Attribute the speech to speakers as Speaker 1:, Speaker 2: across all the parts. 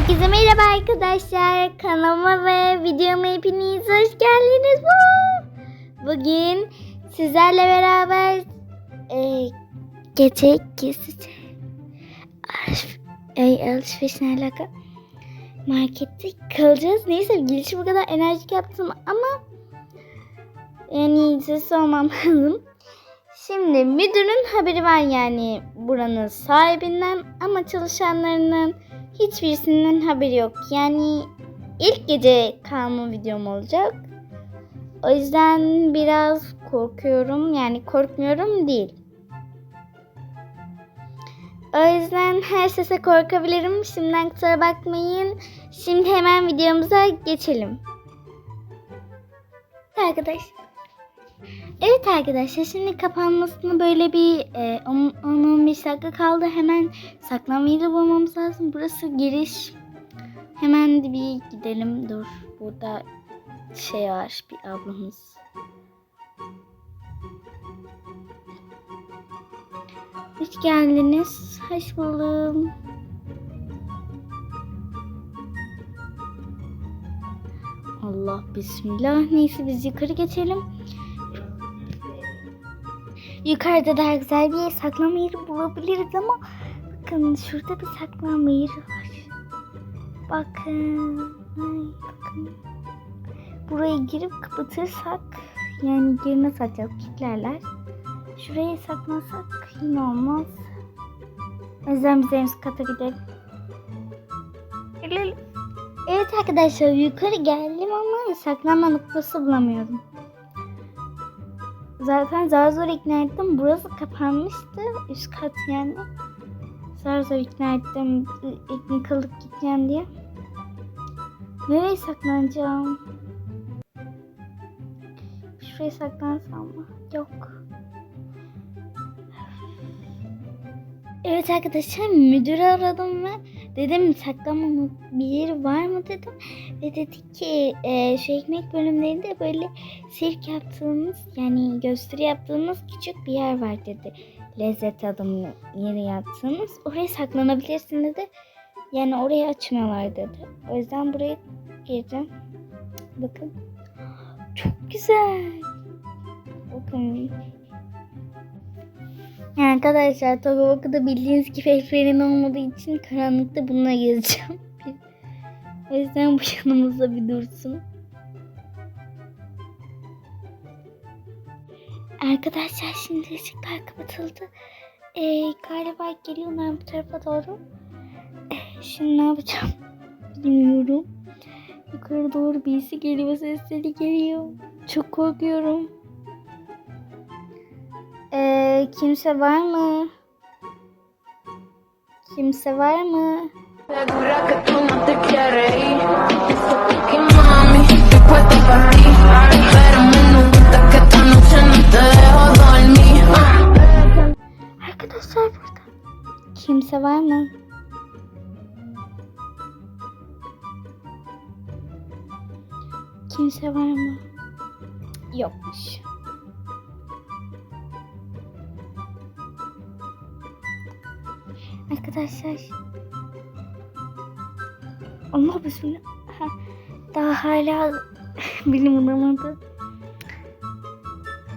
Speaker 1: Herkese merhaba arkadaşlar. Kanalıma ve videoma hepiniz hoş geldiniz. Bugün sizlerle beraber e, gece alış- ay, alışveriş ne alaka? Markette kalacağız. Neyse girişi bu kadar enerjik yaptım ama yani ses olmam lazım. Şimdi müdürün haberi var yani buranın sahibinden ama çalışanlarının hiçbirisinin haberi yok. Yani ilk gece kalma videom olacak. O yüzden biraz korkuyorum. Yani korkmuyorum değil. O yüzden her sese korkabilirim. Şimdiden kusura bakmayın. Şimdi hemen videomuza geçelim. Arkadaşlar. Evet arkadaşlar şimdi kapanmasına böyle bir e, 10-15 dakika kaldı. Hemen saklanmayı da bulmamız lazım. Burası giriş. Hemen bir gidelim. Dur burada şey var bir ablamız. Hoş geldiniz. Hoş buldum. Allah bismillah. Neyse biz yukarı geçelim. Yukarıda daha güzel bir saklama yeri bulabiliriz ama bakın şurada bir saklama yeri var. Bakın. Ay, bakın. Buraya girip kapatırsak yani geri nasıl açacağız? Kilitlerler. Şuraya saklasak yine olmaz. O yüzden biz en kata. Gidelim. Evet arkadaşlar yukarı geldim ama saklanma noktası bulamıyorum. Zaten zar zor ikna ettim. Burası kapanmıştı. Üst kat yani. Zar zor ikna ettim. Kalıp gideceğim diye. Nereye saklanacağım? Şuraya saklansam mı? Yok. Evet arkadaşlar müdürü aradım ve dedim saklanma bir yeri var mı dedim. Ve dedi ki e, şu ekmek bölümlerinde böyle sirk yaptığımız yani gösteri yaptığımız küçük bir yer var dedi. Lezzet adımlı yeri yaptığımız. Oraya saklanabilirsin dedi. Yani orayı açmıyorlar dedi. O yüzden buraya gireceğim. Bakın. Çok güzel. Bakın. Arkadaşlar kadar bildiğiniz gibi ekmeğin olmadığı için karanlıkta bununla gezeceğim. O yüzden bu yanımızda bir dursun. Arkadaşlar şimdi ışıklar kapatıldı. Ee, galiba geliyorlar bu tarafa doğru. Ee, şimdi ne yapacağım bilmiyorum. Yukarı doğru birisi geliyor sesleri geliyor. Çok korkuyorum. Ee, kimse var mı? Kimse var mı? Arkadaşlar burada. Kimse var mı? Kimse var mı? Yokmuş. Arkadaşlar. Allah bismillah. Ha, Daha hala bilim bulamadı.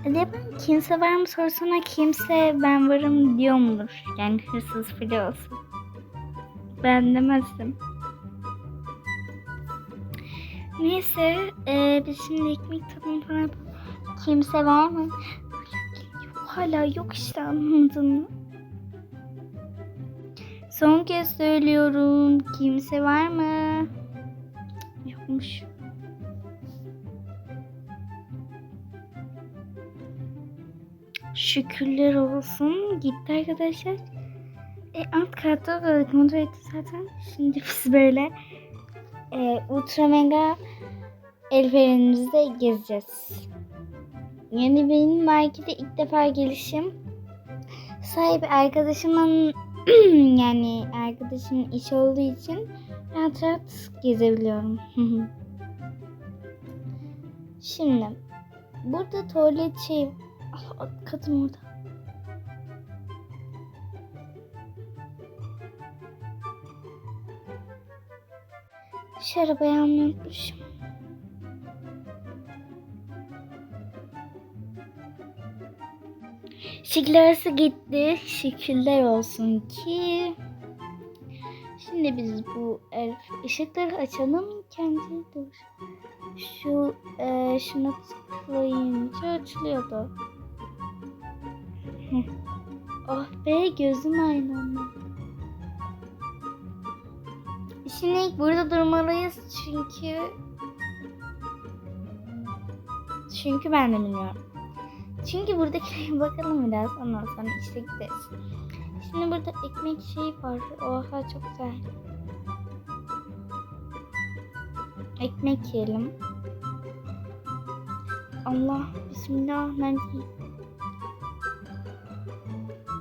Speaker 1: Acaba kimse var mı sorsana kimse ben varım diyor mudur? Yani hırsız bile olsun. Ben demezdim. Neyse e, biz şimdi ekmek tadını falan. Kimse var mı? Hala yok işte anladın mı? Son kez söylüyorum. Kimse var mı? Yokmuş. Şükürler olsun. Gitti arkadaşlar. E, alt katta da kontrol etti zaten. Şimdi biz böyle e, ultra mega el gezeceğiz. Yani benim markete ilk defa gelişim. Sahibi arkadaşımın yani arkadaşımın iş olduğu için rahat rahat gezebiliyorum. Şimdi burada tuvalet şey Ah, kadın orada. Şu arabayı almayı Şıklarısı gitti. Şükürler olsun ki. Şimdi biz bu el ışıkları açalım kendi dur. Şu e, şunu tıklayınca açılıyordu. Oh be gözüm aydınlandı. Şimdi burada durmalıyız çünkü çünkü ben de bilmiyorum. Çünkü buradakilere bakalım biraz ondan sonra işte gideriz. Şimdi burada ekmek şeyi var. Oha çok güzel. Ekmek yiyelim. Allah bismillah nerede?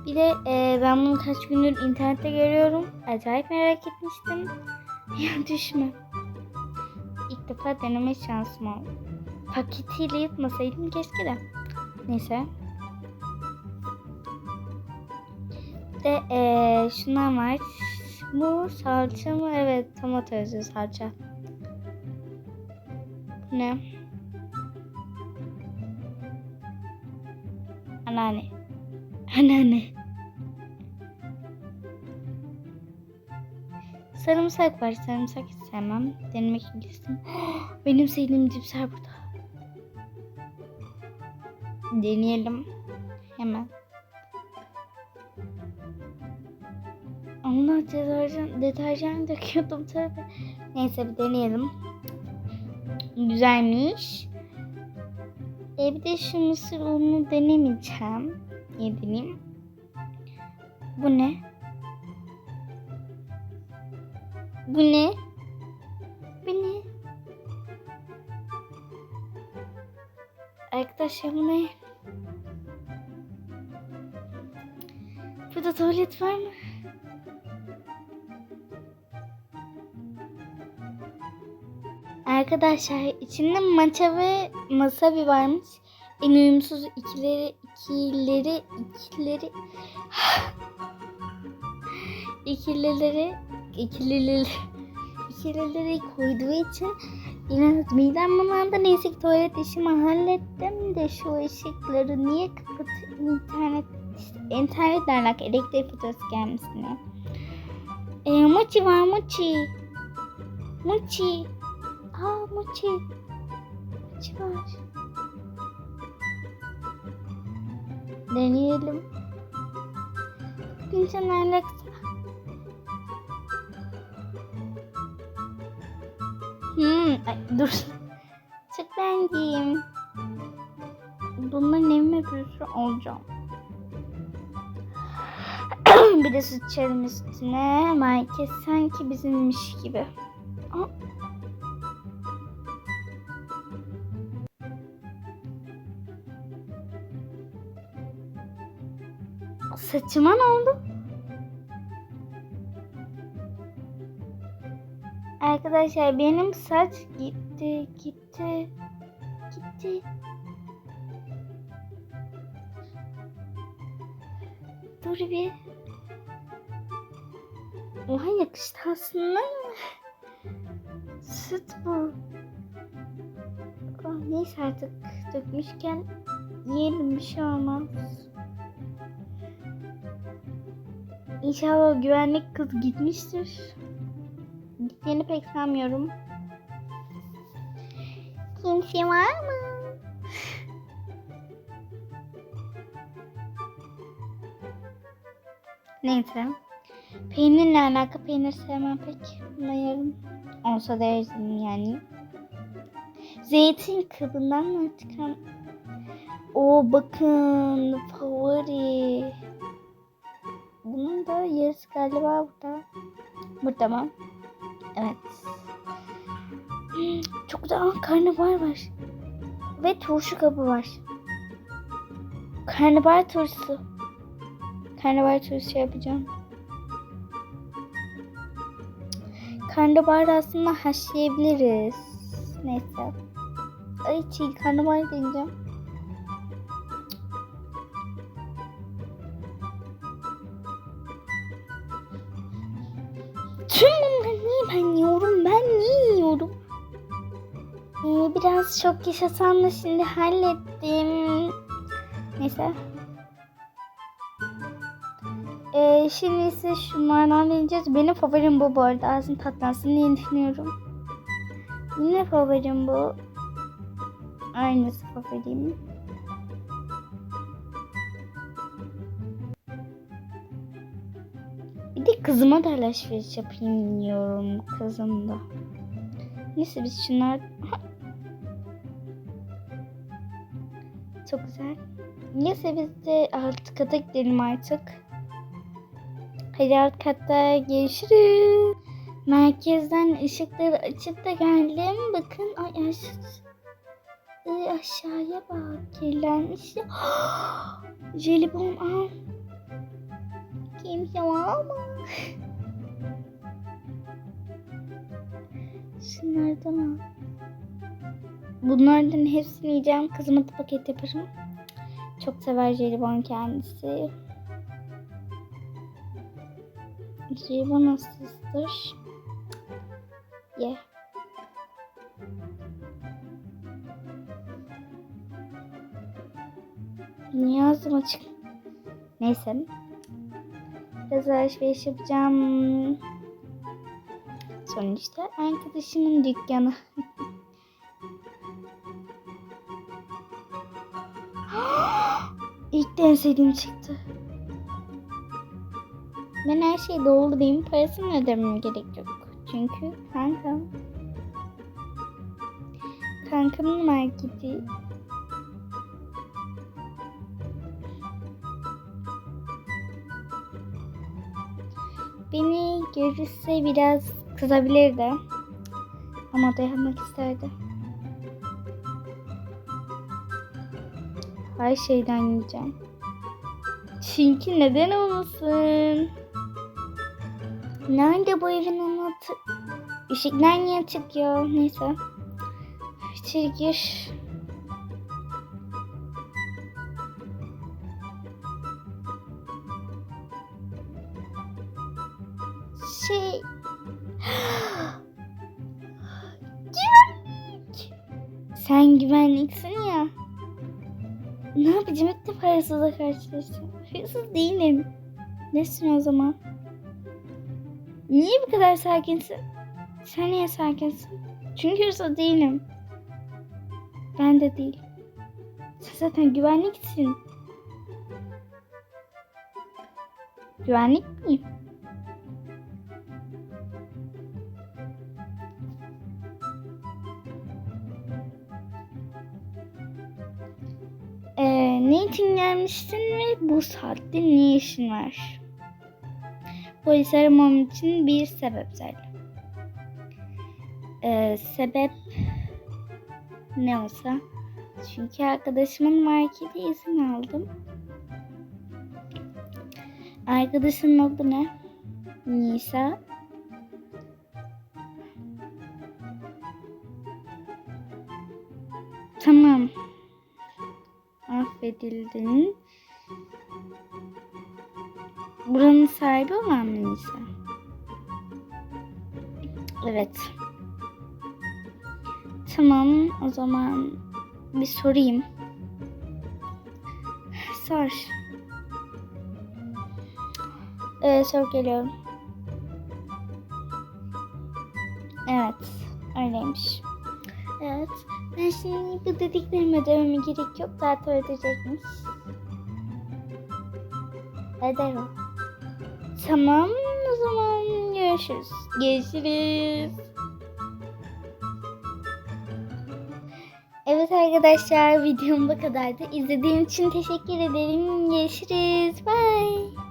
Speaker 1: Bir de e, ben bunu kaç gündür internette görüyorum. Acayip merak etmiştim. Ya düşme. İlk defa deneme şansım oldu. Paketiyle yutmasaydım keşke de. Neyse. De eee şundan var. Bu salça mı? Evet tomato özü salça. Ne? Anneanne. Anneanne. Sarımsak var. Sarımsak hiç sevmem. Denemek istedim. Benim sevdiğim cipsler burada. Deneyelim. Hemen. Allah deterjan, deterjan döküyordum tabi. Neyse bir deneyelim. Güzelmiş. E bir de şu mısır ununu denemeyeceğim. Niye deneyeyim? Bu ne? Bu ne? Bu ne? Arkadaşlar bu ne? Burada tuvalet var mı? Arkadaşlar içinde matcha ve wasabi varmış. En uyumsuz ikileri ikileri ikileri ikilileri ikilileri ikilileri koyduğu için yine midem bulandı. Neyse ki tuvalet işimi hallettim de şu ışıkları niye kapat internet işte internet alakalı elektrik faturası gelmesin ya. E, mochi var mochi. Mochi. Aa mochi. Mochi var. Deneyelim. Güncel alakası. Hmm, ay, dur. Çok beğendim. Bunların evime bir sürü alacağım. Bir de süt içerim üstüne. Market sanki bizimmiş gibi. Aa. Saçıma ne oldu? Arkadaşlar benim saç gitti, gitti, gitti. Dur bir. Oha yakıştı aslında. Süt bu. Oh, neyse artık dökmüşken yiyelim bir şey olmaz. İnşallah güvenlik kız gitmiştir. Gittiğini pek sanmıyorum. Kimse var mı? Neyse. Peynirle alakalı peynir sevmem pek. Buna yarım olsa da yerim yani. Zeytin kabından mı çıkan? O bakın favori. Bunun da yarısı galiba burada. Burada mı? Evet. Hmm, Çok. Aa, karnabahar var. Ve turşu kabı var. Karnabahar turşusu. Karnabahar turşusu yapacağım. Karnabahar aslında haşlayabiliriz. Neyse. Ay çiğ karnabahar deneyeceğim. Tüm bunları niye ben yiyorum? Ben niye istiyorum. Ee, biraz çok yaşasam da şimdi hallettim. Neyse. Ee, şimdi ise şunlardan deneyeceğiz. Benim favorim bu bu arada. Ağzım tatlansın diye düşünüyorum. Yine favorim bu. Aynısı favorim. Bir de kızıma da alışveriş yapayım diyorum kızım da. Neyse biz şunlar... Çok güzel. Neyse biz de alt kata gidelim artık. Hadi katta görüşürüz. Merkezden ışıkları açıp da geldim. Bakın ay aş Ay, aşağıya bak kirlenmiş ya. Jelibon al. Kimse mı? Şunlardan al. Bunlardan hepsini yiyeceğim. Kızıma da paket yaparım. Çok sever jelibon kendisi. Jelibon hastasıdır. Ye. Niye ağzım açık? Neyse. Biraz alışveriş yapacağım. Sonuçta arkadaşımın dükkanı. İlk de sevdiğim çıktı. Ben her şeyi doldurayım. Parasını ödemem gerek yok. Çünkü kankam. Kankamın marketi. Beni görürse biraz kızabilirdi. Ama dayanmak isterdi. Her şeyden yiyeceğim. Çünkü neden olmasın? Nerede bu evin anahtarı? Işıklar niye açık ya? Neyse. İçeri gir. Şey... Güvenlik. Sen güvenliksin ya. Ne yapacağım? İlk defa hırsızla karşılaştım. Hırsız değilim. Nesin o zaman? Niye bu kadar sakinsin? Sen niye sakinsin? Çünkü hırsız değilim. Ben de değil. Sen zaten güvenliksin. Güvenlik miyim? Ee, ne için gelmiştin ve bu saatte ne işin var? Polis aramam için bir sebep söyle. Ee, sebep ne olsa? Çünkü arkadaşımın markete izin aldım. Arkadaşının adı ne? Nisa. Tamam. Affedildin. Buranın sahibi olan mı Nisa? Evet. Tamam o zaman bir sorayım. Sor. Ee, sor geliyorum. Evet. Öyleymiş. Evet. Ben şimdi bu dediklerimi ödememe gerek yok. Zaten ödeyecekmiş. Öder o. Tamam o zaman görüşürüz. Görüşürüz. Evet arkadaşlar videom bu kadardı. İzlediğiniz için teşekkür ederim. Görüşürüz. Bye.